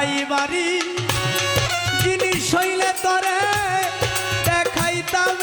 দেখাই বাড়ি। জিনিস হইলে তরে দেখাইতাম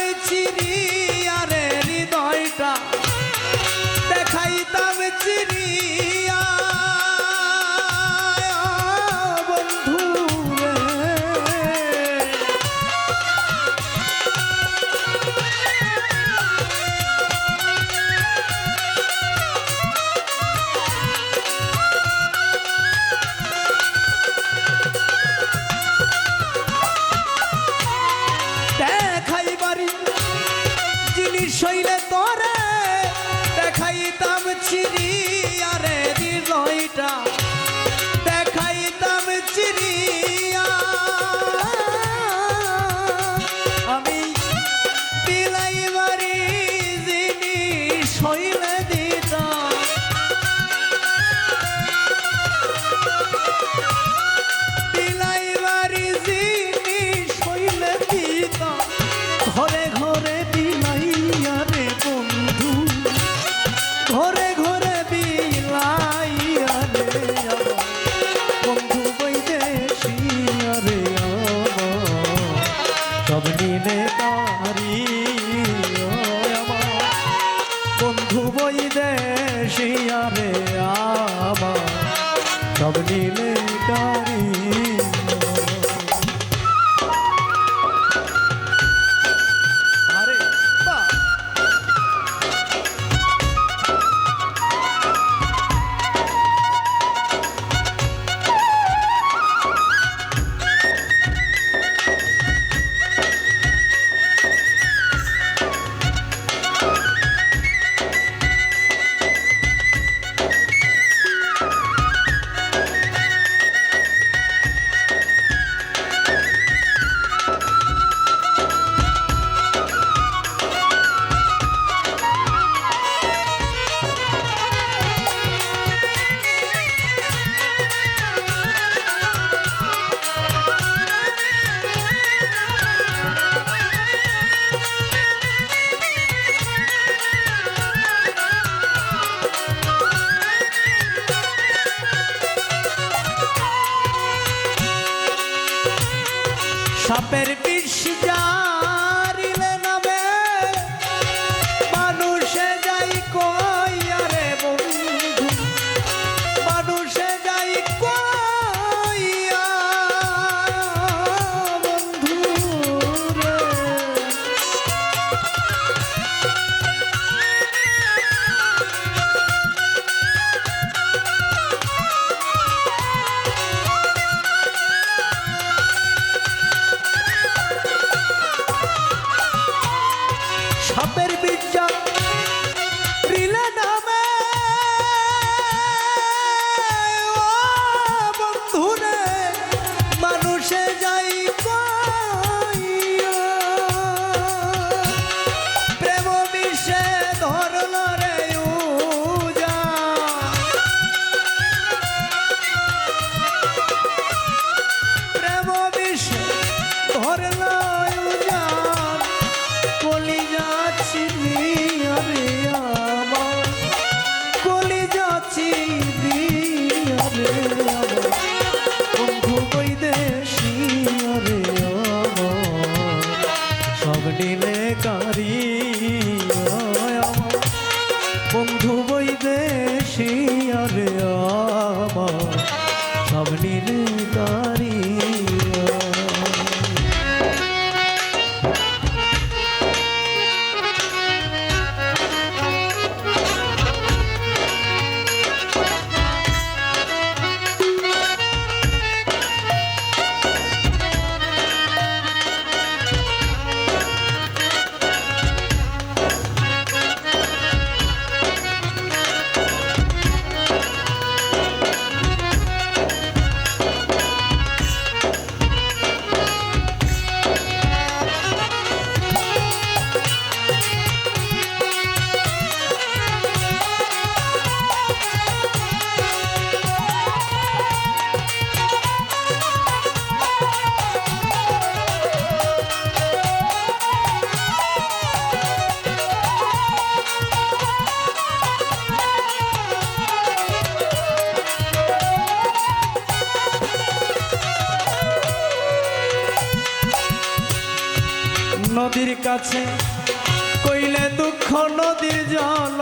সাপের কাঁদিলে কারি কাছে কইলে দুঃখ নদীর জল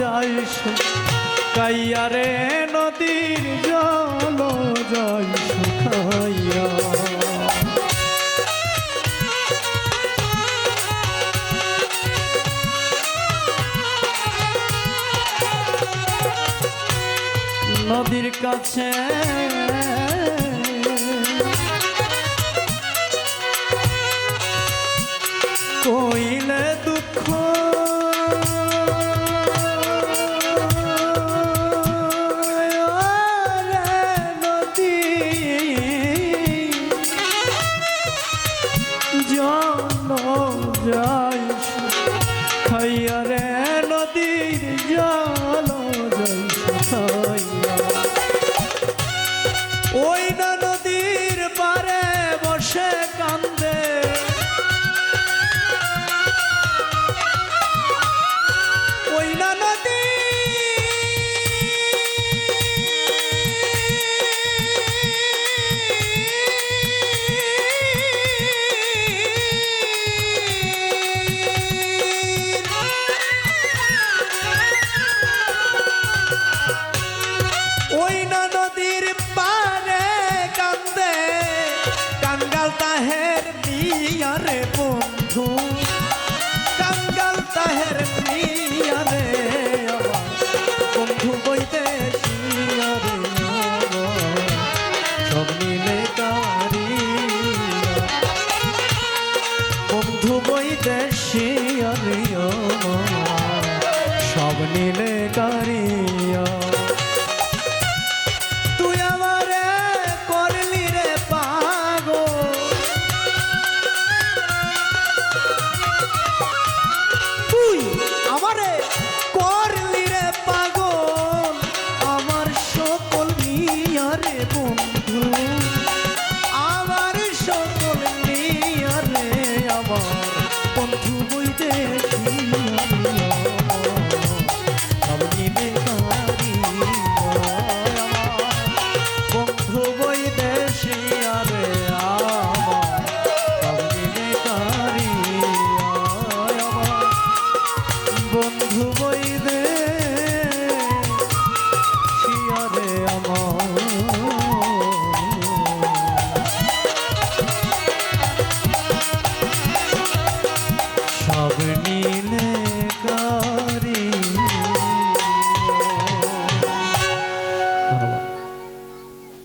যাইস কাইয়ারে নদীর জল যাইস নদীর কাছে Whoa.